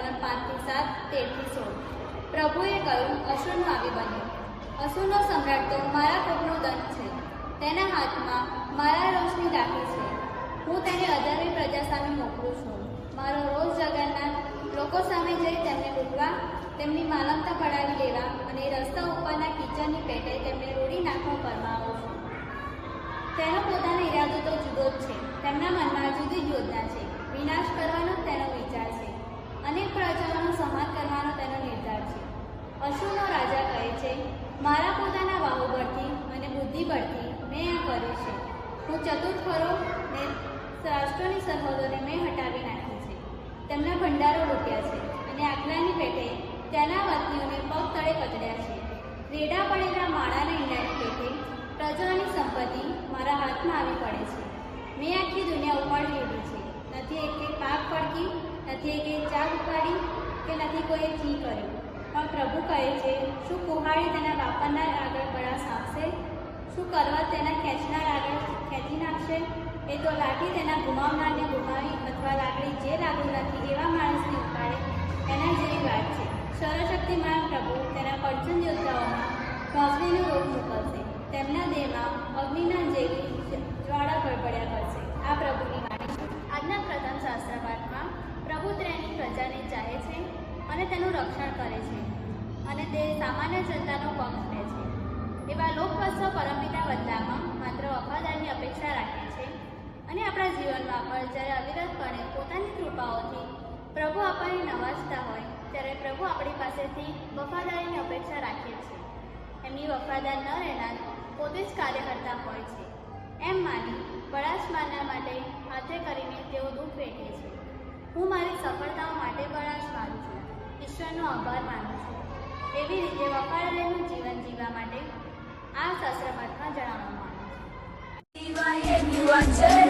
કલમ પાંચથી સાત તેરથી સોળ. પ્રભુએ કહ્યું અસુરનો આવી બન્યું. અશુનો સમ્રાટ તો મારા કોપનો દંત છે. તેના હાથમાં મારા રોષની લાઠી છે. હું તેને અજારી પ્રજા સામે મોકલું છું. મારો રોષ જગન્ના લોકો સામે જઈ તેમને લૂંટવા તેમની માનવતા પડાવી લેવા અને રસ્તા ઉપરના કિચનની પેટે તેમને રોડી નાખવા ફરમાવો છું. તેનો પોતાનો ઈરાદો તો જુદો જ છે. તેમના મનમાં જુદી જ યોજના છે. છે મારા પોતાના બાહુબળથી અને બુદ્ધિ બળથી મેં આ કર્યું છે. હું ચતુર્થ ખરો ને રાષ્ટ્રોની સરહદોને મેં હટાવી નાખી છે. તેમના ભંડારો લૂટ્યા છે અને આખલાની પેટે ત્યાંના વતનીઓને પગ તળે કચડ્યા છે. રેડા પડેલા માળાના ઈંડાની પેટે પ્રજાની સંપત્તિ મારા હાથમાં આવી પડે છે. મેં આખી દુનિયા ઉપાડી લીધી છે. નથી એકે પાક પડકી નથી એકે ચાક ઉપાડી કે નથી કોઈએ ફી કર્યું. પણ પ્રભુ કહે છે, શું કુહાડી તેના વાપરનાર આગળ બળાસ આપશે શું કરવા તેના ખેંચનાર આગળ ખેંચી નાખશે? એ તો લાઠી તેના ગુમાવનારને ગુમાવી અથવા લાકડી જે લાગુ નથી એવા માણસને ઉપાડે. એના જેવી વાત છે. સર્વશક્તિમાન પ્રભુ તેના પડચન યોદ્ધાઓમાં ઘાસડીનો રોગ મોકલશે. તેમના દેહમાં અગ્નિના જેવી જ્વાળા પડપડ્યા કરશે આ પ્રભુની વાણી છે આજના પ્રથમ શાસ્ત્ર પાઠમાં પ્રભુ તેની પ્રજાને ચાહે છે અને તેનું રક્ષણ કરે છે. અને તે સામાન્ય જનતાનો પક્ષ લે છે. એવા લોકવત્સવ પરમપિતા બદલામાં માત્ર વફાદારની અપેક્ષા રાખે છે. અને આપણા જીવનમાં પણ જ્યારે અવિરતપણે પોતાની કૃપાઓથી પ્રભુ આપણને નવાજતા હોય, ત્યારે પ્રભુ આપણી પાસેથી વફાદારીની અપેક્ષા રાખે છે. એમની વફાદાર ન રહેનાર પોતે જ કાર્યકર્તા હોય છે. એમ માની બળાશ માનવા માટે હાથે કરીને તેઓ દુઃખ વેઠે છે. હું મારી સફળતાઓ માટે બળાશ માનું છું. ઈશ્વરનો આભાર માનું છું. એવી રીતે વફાદારીનું જીવન જીવવા માટે આ શાસ્ત્રપાઠમાં જણાવવામાં આવ્યું છે.